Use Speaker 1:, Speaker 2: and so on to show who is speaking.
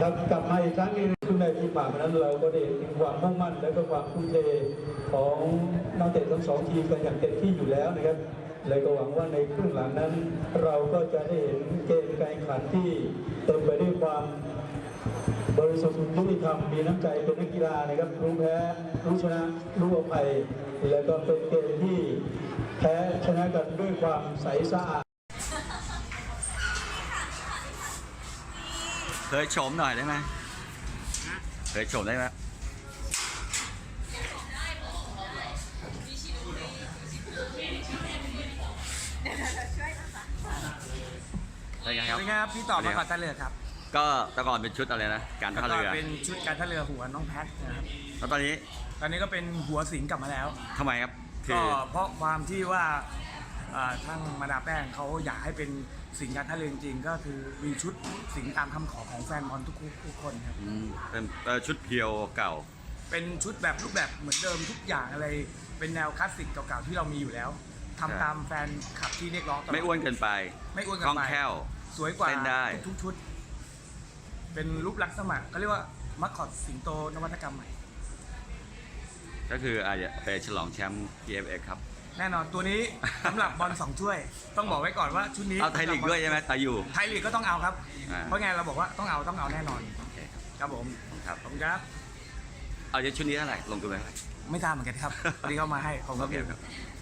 Speaker 1: ครับกลับมาอีกครั้งหนึงคุณในทีมหมานั้นเราก็ได้เห็นถึงความมุ่งมั่น และก็ความทุ่มเทของนักเตะทั้งสองทีมกันอย่างเต็มที่อยู่แล้วนะครับเลยก็หวังว่าในครึ่งหลังนั้น เราก็จะได้เห็นเกมการแข่งขันที่เต็มไปด้วยความบริสุทธิ์ยุติธรรมมีน้ำใจเป็นนักกีฬานะครับรู้แพ้รู้ชนะรู้อภัย แล้วก็เป็นเกมที่แพ้ชนะกันด้วยความใสสะอาด
Speaker 2: ยชมหน่อยได้ไหมเคยชมได้ไหมได้ไงครับ
Speaker 3: สวัสดีครับพี่ต่อมาก่อนท่าเรือครับ
Speaker 2: ก็แต่ก่อนเป็นชุดอะไรนะ การท่าเรือ
Speaker 3: แล้วก็เป็นชุดการท่าเรือหัวน้องแพทนะครับ
Speaker 2: แล้วตอนนี้
Speaker 3: ตอนนี้ก็เป็นหัวสิงห์กลับมาแล้ว
Speaker 2: ทำไมครับ คื
Speaker 3: ก็
Speaker 2: อ
Speaker 3: เพราะความที่ว่าอ่า ทางมาดามแป้งเขาอยากให้เป็นสิงห์การท่าเรือจริงๆ ก็คือมีชุดสิงห์ตามคำขอของแฟนบอลทุกๆทุกคนครับ
Speaker 2: อืมเป็นเอ่อชุดเพียวเก่า
Speaker 3: เป็นชุดแบบรูปแบบเหมือนเดิมทุกอย่างอะไร เป็นแนวคลาสสิกเก่าๆที่เรามีอยู่แล้วทำ
Speaker 2: ใช่
Speaker 3: ตามแฟนคลับที่เรียกร้องตลอด
Speaker 2: ไม่อ้วนเกินไป
Speaker 3: ไม่อ้วน
Speaker 2: ค
Speaker 3: เกิ
Speaker 2: ล่อง
Speaker 3: นไป
Speaker 2: แคล่ว
Speaker 3: สวยกว่า
Speaker 2: เต้นได้
Speaker 3: ทุกๆชุด เป็นรูปลักษณ์สมัครเขาเรียกว่ามัคคอตสิงโตนวัตกรรมใหม่
Speaker 2: ก็คืออาจจะไปฉลองแชมป์ PFX ครับ
Speaker 3: แน่นอนตัวนี้สำหรับบอลสองถ้วย ต้องบอกไว้ก่อนว่าชุดนี้
Speaker 2: เอาไทยลีกด้วยใช่ไหมตาอยู่
Speaker 3: ไทยลีกก็ต้องเอาครับ
Speaker 2: อ่า
Speaker 3: เพราะไงเราบอกว่าต้องเอาต้องเอาแน่นอน
Speaker 2: โอเคครับ
Speaker 3: ครับผม
Speaker 2: ครับ
Speaker 3: ขอบคุณครับ
Speaker 2: เอาจะชุดนี้เท่าไหร่ลงตัวไปเท่าไหร่
Speaker 3: ไม่ทราบเหมือนกันครับ วันนี้เขามาให้ผม
Speaker 2: โอ
Speaker 3: ก็
Speaker 2: เค
Speaker 3: เรียน
Speaker 2: ครับ